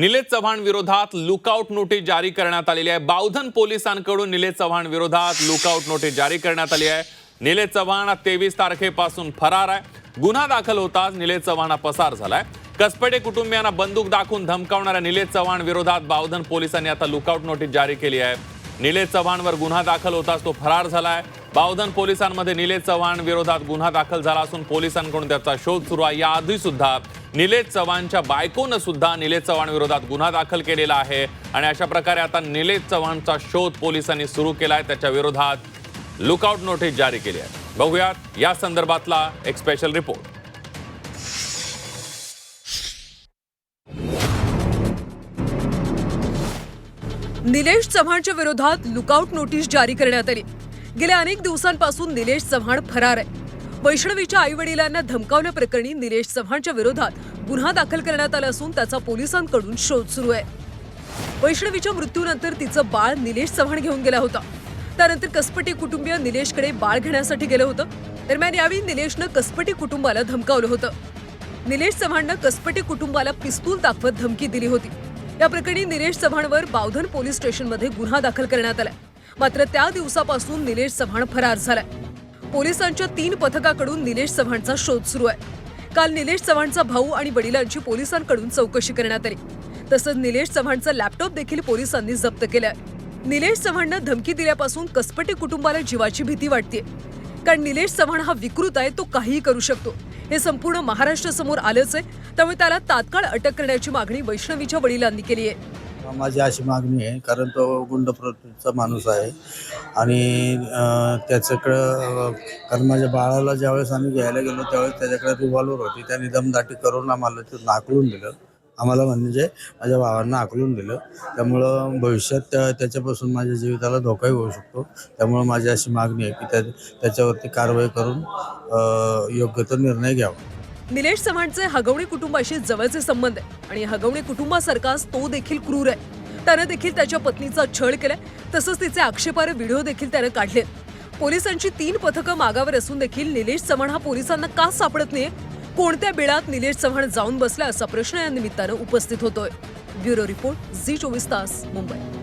निलेश चव्हाण विरोधात lookout notice जारी करण्यात आलेली आहे. बावधन पोलिसांकडून निलेश चव्हाण विरोधात लुकआउट नोटीस जारी करण्यात आली आहे. निलेश चव्हाण हा तेवीस तारखेपासून फरार आहे. गुन्हा दाखल होताच निलेश चव्हाण हा पसार झालाय. कसपडे कुटुंबियांना बंदूक दाखवून धमकावणाऱ्या निलेश चव्हाण विरोधात बावधन पोलिसांनी आता लुकआउट नोटीस जारी केली आहे. निलेश चव्हाणवर गुन्हा दाखल होताच तो फरार झालाय. बावधन पोलिसांमध्ये निलेश चव्हाण विरोधात गुन्हा दाखल झाला असून पोलिसांकडून त्याचा शोध सुरू आहे. याआधी सुद्धा निलेश चव्हाणच्या बायकोनं सुद्धा निलेश चव्हाण विरोधात गुन्हा दाखल केलेला आहे. आणि अशा प्रकारे आता निलेश चव्हाणचा शोध पोलिसांनी सुरू केला आहे त्याच्या विरोधात लुकआउट नोटीस जारी केली आहे. बघूयात या संदर्भातला एक स्पेशल रिपोर्ट निलेश चव्हाणच्या विरोधात लुकआउट नोटीस जारी करण्यात आली. गेल्या अनेक दिवसांपासून निलेश चव्हाण फरार आहे. वैष्णवीच्या आई वडिलांना निलेश चव्हाणच्या विरोधात गुन्हा दाखल करण्यात आला असून त्याचा पोलिसांकडून शोध सुरू आहे. वैष्णवीच्या मृत्यूनंतर तिचं बाळ निलेश चव्हाण घेऊन गेला होता. त्यानंतर कसपटी कुटुंबीय निलेशकडे बाळ घेण्यासाठी गेलं होतं. दरम्यान यावेळी निलेशनं कसपटी कुटुंबाला धमकावलं होतं. निलेश चव्हाणनं कसपटी कुटुंबाला पिस्तूल दाखवत धमकी दिली होती. या प्रकरणी निलेश चव्हाणवर बावधन पोलीस स्टेशनमध्ये गुन्हा दाखल करण्यात आलाय. मात्र त्या दिवसापासून निलेश चव्हाण फरार झालाय. पोलिसांच्या तीन पथकाकडून निलेश चव्हाणचा शोध सुरू आहे. काल निलेश चव्हाणचा भाऊ आणि वडिलांची पोलिसांकडून चौकशी करण्यात आली. तसंच निलेश चव्हाणचा लॅपटॉप देखील पोलिसांनी जप्त केलाय. निलेश चव्हाणनं धमकी दिल्यापासून कसपटी कुटुंबाला जीवाची भीती वाटते कारण निलेश चव्हाण हा विकृत आहे तो काहीही करू शकतो. हे संपूर्ण महाराष्ट्रासमोर आलंच आहे त्यामुळे त्याला तात्काळ अटक करण्याची मागणी वैष्णवीच्या वडिलांनी केली आहे. माझी अशी मागणी आहे कारण तो गुंड प्रवृत्तीचा माणूस आहे. आणि त्याच्याकडं कारण माझ्या बाळाला ज्यावेळेस आम्ही घ्यायला गेलो त्यावेळेस त्याच्याकडे रिव्हॉल्वर होती. त्याने दमदाटी करून आम्हाला ते नाकलून दिलं. आम्हाला म्हणजे माझ्या भावांना आकलून दिलं. त्यामुळं भविष्यात त्या त्याच्यापासून माझ्या जीविताला धोकाही होऊ शकतो. त्यामुळं माझी अशी मागणी आहे की त्या त्याच्यावरती कारवाई करून योग्य तो निर्णय घ्यावा. निलेश चव्हाणचे हगवणी कुटुंबाशी जवळचे संबंध आहे. आणि हगवणी कुटुंबासारखाच तो देखील क्रूर आहे. त्यानं देखील त्याच्या पत्नीचा छळ केलाय. तसंच तिचे आक्षेपार्ह व्हिडिओ देखील त्यानं काढले पोलिसांची तीन पथकं मागावर असून देखील निलेश चव्हाण हा पोलिसांना का सापडत नाही कोणत्या बिळात निलेश चव्हाण जाऊन बसला असा प्रश्न या निमित्तानं उपस्थित होतोय. ब्युरो रिपोर्ट झी चोवीस तास मुंबई.